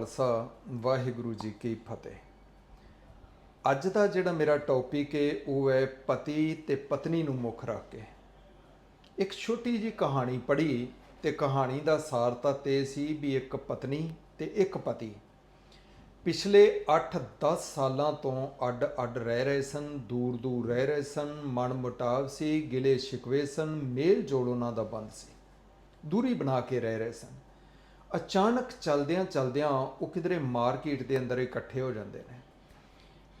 ਖਾਲਸਾ, ਵਾਹਿਗੁਰੂ ਜੀ ਕੀ ਫਤਿਹ। ਅੱਜ ਦਾ ਜਿਹੜਾ ਮੇਰਾ ਟੌਪਿਕ ਹੈ ਉਹ ਹੈ ਪਤੀ ਤੇ ਪਤਨੀ ਨੂੰ ਮੁੱਖ ਰੱਖ ਕੇ। ਇੱਕ ਛੋਟੀ ਜੀ ਕਹਾਣੀ ਪੜ੍ਹੀ ਤੇ ਕਹਾਣੀ ਦਾ ਸਾਰ ਤਾਂ ਤੇ ਸੀ ਵੀ ਇੱਕ ਪਤਨੀ ਤੇ ਇੱਕ ਪਤੀ। ਪਿਛਲੇ 8-10 ਸਾਲਾਂ ਤੋਂ ਅੱਡ-ਅੱਡ ਰਹਿ ਰਹੇ ਸਨ, ਦੂਰ-ਦੂਰ ਰਹਿ ਰਹੇ ਸਨ ਮਨ ਮੁਟਾਵ ਸੀ ਗਿਲੇ ਸ਼ਿਕਵੇ ਸਨ ਮੇਲ ਜੋਲ ਉਹਨਾਂ ਦਾ ਬੰਦ ਸੀ। ਦੂਰੀ ਬਣਾ ਕੇ ਰਹਿ ਰਹੇ ਸਨ। ਅਚਾਨਕ ਚਲਦਿਆਂ ਚਲਦਿਆਂ ਉਹ ਕਿਧਰੇ ਮਾਰਕੀਟ ਦੇ ਅੰਦਰ ਇਕੱਠੇ ਹੋ ਜਾਂਦੇ ਨੇ।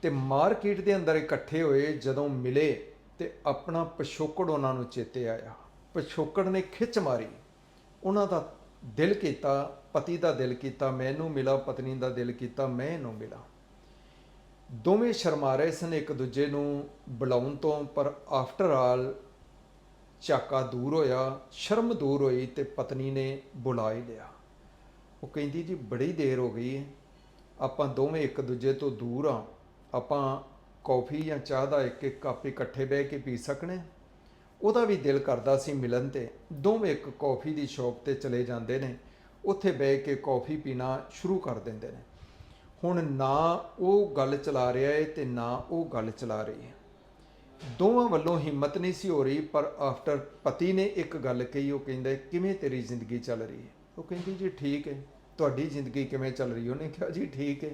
ਤੇ ਮਾਰਕੀਟ ਦੇ ਅੰਦਰ ਇਕੱਠੇ ਹੋਏ ਜਦੋਂ ਮਿਲੇ ਤੇ ਆਪਣਾ ਪਿਛੋਕੜ ਉਹਨਾਂ ਨੂੰ ਚੇਤੇ ਆਇਆ। ਪਿਛੋਕੜ ਨੇ ਖਿੱਚ ਮਾਰੀ। ਉਹਨਾਂ ਦਾ ਦਿਲ ਕੀਤਾ, ਪਤੀ ਦਾ ਦਿਲ ਕੀਤਾ, ਮੈਨੂੰ ਮਿਲਾ, ਪਤਨੀ ਦਾ ਦਿਲ ਕੀਤਾ ਮੈਂ ਇਹਨੂੰ ਮਿਲਾ। ਦੋਵੇਂ ਸ਼ਰਮਾ ਰਹੇ ਸਨ ਇੱਕ ਦੂਜੇ ਨੂੰ ਬੁਲਾਉਣ ਤੋਂ, ਪਰ ਆਫਟਰ ਆਲ ਝਾਕਾ ਦੂਰ ਹੋਇਆ, ਸ਼ਰਮ ਦੂਰ ਹੋਈ ਤੇ ਪਤਨੀ ਨੇ ਬੁਲਾ ਹੀ ਲਿਆ। ਉਹ ਕਹਿੰਦੀ ਜੀ ਬੜੀ ਦੇਰ ਹੋ ਗਈ ਹੈ। ਆਪਾਂ ਦੋਵੇਂ ਇੱਕ ਦੂਜੇ ਤੋਂ ਦੂਰ ਆ ਆਪਾਂ ਕੌਫੀ ਜਾਂ ਚਾਹ ਦਾ ਇੱਕ ਇੱਕ ਕੱਪ ਇਕੱਠੇ ਬਹਿ ਕੇ ਪੀ ਸਕਣੇ ਉਹਦਾ ਵੀ ਦਿਲ ਕਰਦਾ ਸੀ ਮਿਲਣ ਤੇ। ਦੋਵੇਂ ਇੱਕ ਕੌਫੀ ਦੀ ਸ਼ਾਪ ਤੇ ਚਲੇ ਜਾਂਦੇ ਨੇ। ਉੱਥੇ ਬਹਿ ਕੇ ਕੌਫੀ ਪੀਣਾ ਸ਼ੁਰੂ ਕਰ ਦਿੰਦੇ ਨੇ। ਹੁਣ ਨਾ ਉਹ ਗੱਲ ਚਲਾ ਰਿਹਾ ਹੈ ਤੇ ਨਾ ਉਹ ਗੱਲ ਚਲਾ ਰਹੀ ਹੈ। ਦੋਵਾਂ ਵੱਲੋਂ ਹਿੰਮਤ ਨਹੀਂ ਸੀ ਹੋ ਰਹੀ, ਪਰ ਆਫਟਰ ਪਤੀ ਨੇ ਇੱਕ ਗੱਲ ਕਹੀ, ਉਹ ਕਹਿੰਦਾ, ਕਿਵੇਂ ਤੇਰੀ ਜ਼ਿੰਦਗੀ ਚੱਲ ਰਹੀ ਹੈ? ਉਹ ਕਹਿੰਦੀ, ਜੀ ਠੀਕ ਹੈ। ਤੁਹਾਡੀ ਜ਼ਿੰਦਗੀ ਕਿਵੇਂ ਚੱਲ ਰਹੀ ਉਹਨੇ ਕਿਹਾ, ਜੀ ਠੀਕ ਹੈ।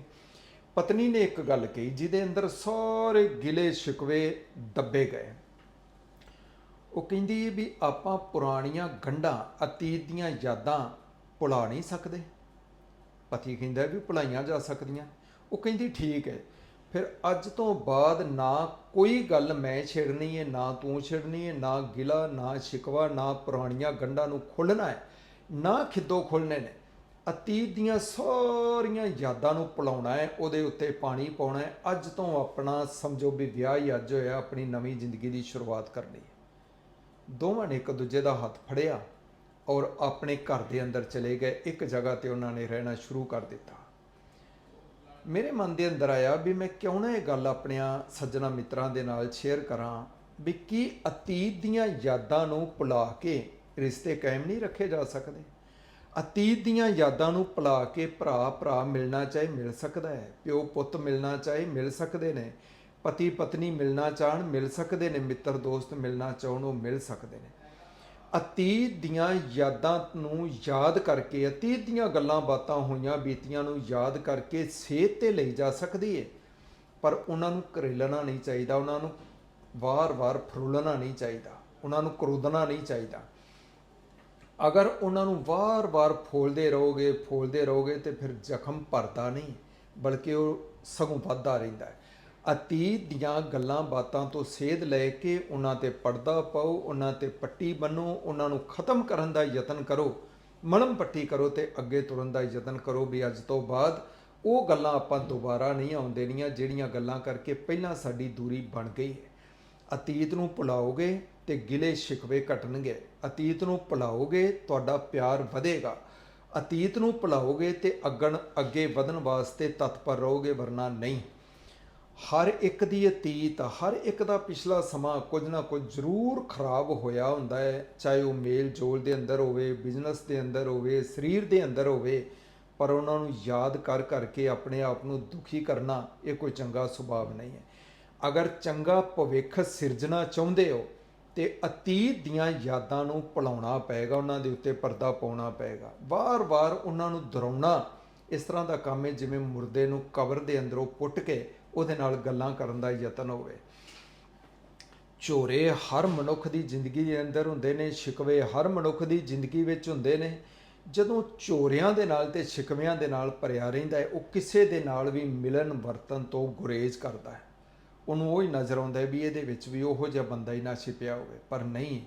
ਪਤਨੀ ਨੇ ਇੱਕ ਗੱਲ ਕਹੀ, ਜਿਹਦੇ ਅੰਦਰ ਸਾਰੇ ਗਿਲੇ ਸ਼ਿਕਵੇ ਦੱਬੇ ਗਏ। ਉਹ ਕਹਿੰਦੀ ਵੀ ਆਪਾਂ ਪੁਰਾਣੀਆਂ ਗੰਢਾਂ, ਅਤੀਤ ਦੀਆਂ ਯਾਦਾਂ ਭੁਲਾ ਨਹੀਂ ਸਕਦੇ। ਪਤੀ ਕਹਿੰਦਾ ਵੀ ਭੁਲਾਈਆਂ ਜਾ ਸਕਦੀਆਂ। ਉਹ ਕਹਿੰਦੀ, ਠੀਕ ਹੈ। ਫਿਰ ਅੱਜ ਤੋਂ ਬਾਅਦ ਨਾ ਕੋਈ ਗੱਲ ਮੈਂ ਛੇੜਨੀ ਹੈ, ਨਾ ਤੂੰ ਛੇੜਨੀ ਹੈ, ਨਾ ਗਿਲਾ, ਨਾ ਸ਼ਿਕਵਾ, ਨਾ ਪੁਰਾਣੀਆਂ ਗੰਢਾਂ ਨੂੰ ਖੋਲਣਾ ਹੈ, ਨਾ ਖਿੱਦੋ ਖੁੱਲਣੇ ਨੇ। ਅਤੀਤ ਦੀਆਂ ਸਾਰੀਆਂ ਯਾਦਾਂ ਨੂੰ ਭੁਲਾਉਣਾ ਹੈ, ਉਹਦੇ ਉੱਤੇ ਪਾਣੀ ਪਾਉਣਾ ਹੈ। ਅੱਜ ਤੋਂ ਆਪਣਾ ਸਮਝੋ ਵੀ ਵਿਆਹ ਹੀ ਅੱਜ ਹੋਇਆ, ਆਪਣੀ ਨਵੀਂ ਜ਼ਿੰਦਗੀ ਦੀ ਸ਼ੁਰੂਆਤ ਕਰਨੀ ਦੋਵਾਂ ਨੇ ਇੱਕ ਦੂਜੇ ਦਾ ਹੱਥ ਫੜਿਆ ਔਰ ਆਪਣੇ ਘਰ ਦੇ ਅੰਦਰ ਚਲੇ ਗਏ। ਇੱਕ ਜਗ੍ਹਾ ਤੇ ਉਹਨਾਂ ਨੇ ਰਹਿਣਾ ਸ਼ੁਰੂ ਕਰ ਦਿੱਤਾ। ਮੇਰੇ ਮਨ ਦੇ ਅੰਦਰ ਆਇਆ ਵੀ ਮੈਂ ਕਿਉਂ ਨਾ ਇਹ ਗੱਲ ਆਪਣਿਆਂ ਸੱਜਣਾ ਮਿੱਤਰਾਂ ਦੇ ਨਾਲ ਸ਼ੇਅਰ ਕਰਾਂ ਵੀ ਕੀ ਅਤੀਤ ਦੀਆਂ ਯਾਦਾਂ ਨੂੰ ਭੁਲਾ ਕੇ ਰਿਸ਼ਤੇ ਕਾਇਮ ਨਹੀਂ ਰੱਖੇ ਜਾ ਸਕਦੇ? ਅਤੀਤ ਦੀਆਂ ਯਾਦਾਂ ਨੂੰ ਭੁਲਾ ਕੇ ਭਰਾ ਭਰਾ ਮਿਲਣਾ ਚਾਹੇ ਮਿਲ ਸਕਦਾ ਹੈ, ਪਿਓ ਪੁੱਤ ਮਿਲਣਾ ਚਾਹੇ ਮਿਲ ਸਕਦੇ ਨੇ, ਪਤੀ ਪਤਨੀ ਮਿਲਣਾ ਚਾਹਣ ਮਿਲ ਸਕਦੇ ਨੇ, ਮਿੱਤਰ ਦੋਸਤ ਮਿਲਣਾ ਚਾਹਣ ਉਹ ਮਿਲ ਸਕਦੇ ਨੇ। ਅਤੀਤ ਦੀਆਂ ਯਾਦਾਂ ਨੂੰ ਯਾਦ ਕਰਕੇ, ਅਤੀਤ ਦੀਆਂ ਗੱਲਾਂ ਬਾਤਾਂ ਹੋਈਆਂ ਬੀਤੀਆਂ ਨੂੰ ਯਾਦ ਕਰਕੇ ਸੇਧ ਤੇ ਲਈ ਜਾ ਸਕਦੀ ਹੈ ਪਰ ਉਹਨਾਂ ਨੂੰ ਕਰੇਲਣਾ ਨਹੀਂ ਚਾਹੀਦਾ, ਉਹਨਾਂ ਨੂੰ ਵਾਰ-ਵਾਰ ਫਰੂਲਣਾ ਨਹੀਂ ਚਾਹੀਦਾ, ਉਹਨਾਂ ਨੂੰ ਕਰੋਦਣਾ ਨਹੀਂ ਚਾਹੀਦਾ। ਅਗਰ ਉਹਨਾਂ ਨੂੰ ਵਾਰ-ਵਾਰ ਫੋਲਦੇ ਰਹੋਗੇ ਫੋਲਦੇ ਰਹੋਗੇ ਤੇ ਫਿਰ ਜ਼ਖਮ ਭਰਦਾ ਨਹੀਂ, ਬਲਕਿ ਉਹ ਸਗੋਂ ਵੱਧਦਾ ਰਹਿੰਦਾ ਹੈ। ਅਤੀਤ ਦੀਆਂ ਗੱਲਾਂ ਬਾਤਾਂ ਤੋਂ ਸੇਧ ਲੈ ਕੇ ਉਹਨਾਂ ਤੇ ਪਰਦਾ ਪਾਓ, ਉਹਨਾਂ ਤੇ ਪੱਟੀ ਬੰਨੋ, ਉਹਨਾਂ ਨੂੰ ਖਤਮ ਕਰਨ ਦਾ ਯਤਨ ਕਰੋ, ਮਲਮ ਪੱਟੀ ਕਰੋ ਤੇ ਅੱਗੇ ਤੁਰਨ ਦਾ ਯਤਨ ਕਰੋ। ਵੀ ਅੱਜ ਤੋਂ ਬਾਅਦ ਉਹ ਗੱਲਾਂ ਆਪਾਂ ਦੁਬਾਰਾ ਨਹੀਂ ਆਉਣ ਦੇਣੀਆਂ ਜਿਹੜੀਆਂ ਗੱਲਾਂ ਕਰਕੇ ਪਹਿਲਾਂ ਸਾਡੀ ਦੂਰੀ ਬਣ ਗਈ ਹੈ। ਅਤੀਤ ਨੂੰ ਭੁਲਾਓਗੇ ਤੇ ਗਿਲੇ ਸ਼ਿਕਵੇ ਘਟਣਗੇ। ਅਤੀਤ ਨੂੰ ਭੁਲਾਓਗੇ, ਤੁਹਾਡਾ ਪਿਆਰ ਵਧੇਗਾ। ਅਤੀਤ ਨੂੰ ਭੁਲਾਓਗੇ ਤੇ ਅੱਗਣ ਅੱਗੇ ਵਧਣ ਵਾਸਤੇ ਤਤਪਰ ਰਹੋਗੇ, ਵਰਨਾ ਨਹੀਂ। ਹਰ ਇੱਕ ਦੀ ਅਤੀਤ, ਹਰ ਇੱਕ ਦਾ ਪਿਛਲਾ ਸਮਾਂ ਕੁਝ ਨਾ ਕੁਝ ਜ਼ਰੂਰ ਖਰਾਬ ਹੋਇਆ ਹੁੰਦਾ ਹੈ। ਚਾਹੇ ਉਹ ਮੇਲ ਜੋਲ ਦੇ ਅੰਦਰ ਹੋਵੇ, ਬਿਜ਼ਨਸ ਦੇ ਅੰਦਰ ਹੋਵੇ, ਸਰੀਰ ਦੇ ਅੰਦਰ ਹੋਵੇ, ਪਰ ਉਹਨਾਂ ਨੂੰ ਯਾਦ ਕਰ ਕਰਕੇ ਆਪਣੇ ਆਪ ਨੂੰ ਦੁਖੀ ਕਰਨਾ ਇਹ ਕੋਈ ਚੰਗਾ ਸੁਭਾਅ ਨਹੀਂ ਹੈ। ਅਗਰ ਚੰਗਾ ਭਵਿੱਖ ਸਿਰਜਣਾ ਚਾਹੁੰਦੇ ਹੋ ਤੇ ਅਤੀਤ ਦੀਆਂ ਯਾਦਾਂ ਨੂੰ ਭੁਲਾਉਣਾ ਪਏਗਾ, ਉਹਨਾਂ ਦੇ ਉੱਤੇ ਪਰਦਾ ਪਾਉਣਾ ਪਏਗਾ। ਵਾਰ-ਵਾਰ ਉਹਨਾਂ ਨੂੰ ਦਰਾਉਣਾ ਇਸ ਤਰ੍ਹਾਂ ਦਾ ਕੰਮ ਹੈ, ਜਿਵੇਂ ਮੁਰਦੇ ਨੂੰ ਕਬਰ ਦੇ ਅੰਦਰੋਂ ਪੁੱਟ ਕੇ ਉਹਦੇ ਨਾਲ ਗੱਲਾਂ ਕਰਨ ਦਾ ਯਤਨ ਹੋਵੇ। ਝੋਰੇ ਹਰ ਮਨੁੱਖ ਦੀ ਜ਼ਿੰਦਗੀ ਦੇ ਅੰਦਰ ਹੁੰਦੇ ਨੇ, ਸ਼ਿਕਵੇ ਹਰ ਮਨੁੱਖ ਦੀ ਜ਼ਿੰਦਗੀ ਵਿੱਚ ਹੁੰਦੇ ਨੇ। ਜਦੋਂ ਚੋਰਿਆਂ ਦੇ ਨਾਲ ਤੇ ਸ਼ਿਕਵਿਆਂ ਦੇ ਨਾਲ ਭਰਿਆ ਰਹਿੰਦਾ ਹੈ, ਉਹ ਕਿਸੇ ਦੇ ਨਾਲ ਵੀ ਮਿਲਨ ਵਰਤਨ ਤੋਂ ਗੁਰੇਜ਼ ਕਰਦਾ ਹੈ। ਉਹਨੂੰ ਉਹ ਹੀ ਨਜ਼ਰ ਆਉਂਦਾ ਵੀ ਇਹਦੇ ਵਿੱਚ ਵੀ ਉਹੋ ਜਿਹਾ ਬੰਦਾ ਹੀ ਨਾ ਛਿਪਿਆ ਹੋਵੇ। ਪਰ ਨਹੀਂ,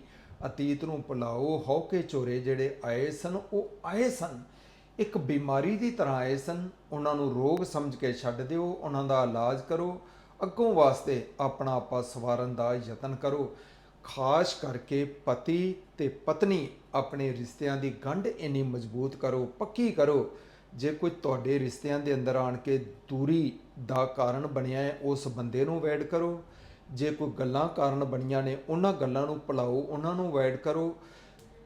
ਅਤੀਤ ਨੂੰ ਭੁਲਾਓ ਹੌਕੇ ਚੋਰੇ ਜਿਹੜੇ ਆਏ ਸਨ, ਉਹ ਆਏ ਸਨ। ਇੱਕ ਬਿਮਾਰੀ ਦੀ ਤਰ੍ਹਾਂ ਆਏ ਸਨ। ਉਹਨਾਂ ਨੂੰ ਰੋਗ ਸਮਝ ਕੇ ਛੱਡ ਦਿਓ, ਉਹਨਾਂ ਦਾ ਇਲਾਜ ਕਰੋ। ਅੱਗੋਂ ਵਾਸਤੇ ਆਪਣਾ ਆਪਾ ਸਵਾਰਨ ਦਾ ਯਤਨ ਕਰੋ। ਖਾਸ ਕਰਕੇ ਪਤੀ ਤੇ ਪਤਨੀ ਆਪਣੇ ਰਿਸ਼ਤਿਆਂ ਦੀ ਗੰਢ ਇੰਨੀ ਮਜ਼ਬੂਤ ਕਰੋ, ਪੱਕੀ ਕਰੋ। ਜੇ ਕੋਈ ਤੁਹਾਡੇ ਰਿਸ਼ਤਿਆਂ ਦੇ ਅੰਦਰ ਆਣ ਕੇ ਦੂਰੀ ਦਾ ਕਾਰਨ ਬਣਿਆ ਹੈ, ਉਸ ਬੰਦੇ ਨੂੰ ਅਵੋਇਡ ਕਰੋ। ਜੇ ਕੋਈ ਗੱਲਾਂ ਕਾਰਨ ਬਣੀਆਂ ਨੇ, ਉਹਨਾਂ ਗੱਲਾਂ ਨੂੰ ਭੁਲਾਓ, ਉਹਨਾਂ ਨੂੰ ਅਵੋਇਡ ਕਰੋ।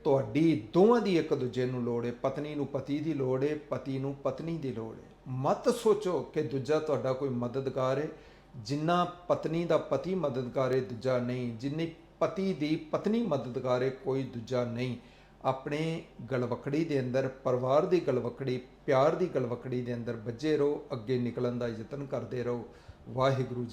ਤੁਹਾਡੀ ਦੋਵਾਂ ਦੀ ਇੱਕ ਦੂਜੇ ਨੂੰ ਲੋੜ ਹੈ। ਪਤਨੀ ਨੂੰ ਪਤੀ ਦੀ ਲੋੜ ਹੈ, ਪਤੀ ਨੂੰ ਪਤਨੀ ਦੀ ਲੋੜ ਹੈ। ਮਤ ਸੋਚੋ ਕਿ ਦੂਜਾ ਤੁਹਾਡਾ ਕੋਈ ਮਦਦਗਾਰ ਹੈ। ਜਿੰਨਾ ਪਤਨੀ ਦਾ ਪਤੀ ਮਦਦਗਾਰ ਹੈ, ਦੂਜਾ ਨਹੀਂ। ਜਿੰਨੀ ਪਤੀ ਦੀ ਪਤਨੀ ਮਦਦਗਾਰ ਹੈ, ਕੋਈ ਦੂਜਾ ਨਹੀਂ। ਆਪਣੇ ਗਲਵਕੜੀ ਦੇ ਅੰਦਰ, ਪਰਿਵਾਰ ਦੀ ਗਲਵਕੜੀ, ਪਿਆਰ ਦੀ ਗਲਵਕੜੀ ਦੇ ਅੰਦਰ ਵੱਜੇ ਰਹੋ, ਅੱਗੇ ਨਿਕਲਣ ਦਾ ਯਤਨ ਕਰਦੇ ਰਹੋ। ਵਾਹਿਗੁਰੂ ਜੀ